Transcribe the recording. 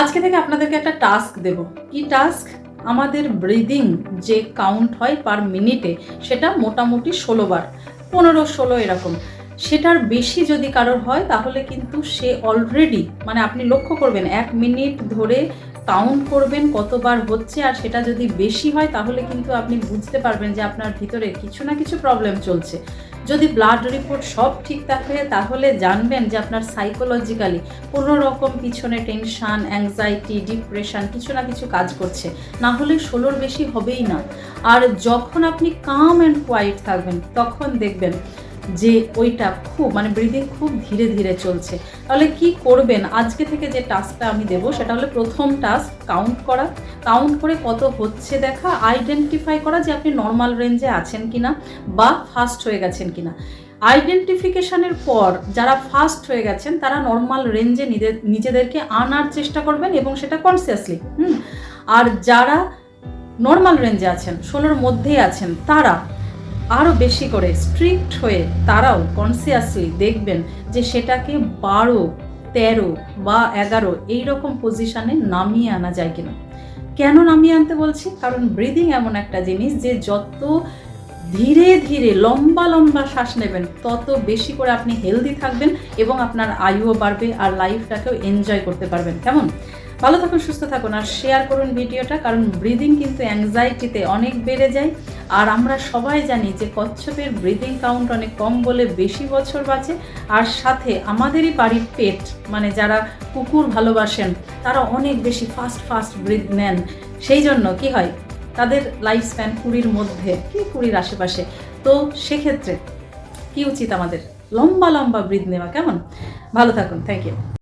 আজকে থেকে আপনাদেরকে একটা টাস্ক দেব। কি টাস্ক আমাদের ব্রিদিং যে কাউন্ট হয় পার মিনিটে সেটা মোটামুটি ষোলো বার, পনেরো ষোলো এরকম। সেটার বেশি যদি কারোর হয়, তাহলে কিন্তু সে অলরেডি মানে আপনি লক্ষ্য করবেন, এক মিনিট ধরে কাউন্ট করবেন কতবার হচ্ছে, আর সেটা যদি বেশি হয়, তাহলে কিন্তু আপনি বুঝতে পারবেন যে আপনার ভিতরে কিছু না কিছু প্রবলেম চলছে। যদি ব্লাড রিপোর্ট সব ঠিক থাকে, তাহলে জানবেন যে আপনার সাইকোলজিক্যালি কোনো রকম পিছনে টেনশান অ্যাংজাইটি ডিপ্রেশন কিছু না কিছু কাজ করছে। না হলে ষোলোর বেশি হবেই না। আর যখন আপনি কাম অ্যান্ড কোয়াইট থাকবেন, তখন দেখবেন যে ওইটা খুব মানে ব্রিদিং খুব ধীরে ধীরে চলছে। তাহলে কি করবেন? আজকে থেকে যে টাস্কটা আমি দেবো, সেটা হলো প্রথম টাস্ক কাউন্ট করা। কাউন্ট করে কত হচ্ছে দেখা? আইডেন্টিফাই করা যে আপনি নর্মাল রেঞ্জে আছেন কিনা বা ফাস্ট হয়ে গেছেন কিনা। আইডেন্টিফিকেশনের পর যারা ফাস্ট হয়ে গেছেন, তারা নর্মাল রেঞ্জে নিজেদেরকে আনার চেষ্টা করবেন এবং সেটা কনসিয়াসলি হুম? আর যারা নর্মাল রেঞ্জে আছেন, ষোলোর মধ্যেই আছেন, তারা আরও বেশি করে স্ট্রিক্ট হয়ে তারাও কনসিয়াসলি দেখবেন যে সেটাকে বারো, তেরো বা এগারো এইরকম পজিশানে নামিয়ে আনা যায় কিনা। কেন নামিয়ে আনতে বলছি? কারণ ব্রিদিং এমন একটা জিনিস যে যত ধীরে ধীরে লম্বা লম্বা শ্বাস নেবেন। তত বেশি করে আপনি হেলদি থাকবেন এবং আপনার আয়ুও বাড়বে আর লাইফটাকেও এনজয় করতে পারবেন। কেমন? ভালো থাকুন, সুস্থ থাকুন আর শেয়ার করুন ভিডিওটা, কারণ ব্রিদিং কিন্তু অ্যাংজাইটিতে অনেক বেড়ে যায়। আর আমরা সবাই জানি যে কচ্ছপের ব্রিদিং কাউন্ট অনেক কম বলে বেশি বছর বাঁচে। আর সাথে আমাদেরই বাড়ির পেট মানে যারা কুকুর ভালোবাসেন, তারা অনেক বেশি ফাস্ট ফাস্ট ব্রিথ নেন। সেই জন্য কি হয়? তাদের লাইফ স্প্যান কুড়ির মধ্যে, কি কুড়ির আশেপাশে? তো সেক্ষেত্রে কি উচিত আমাদের? লম্বা লম্বা ব্রিদ নেওয়া, কেমন? ভালো থাকুন থ্যাংক ইউ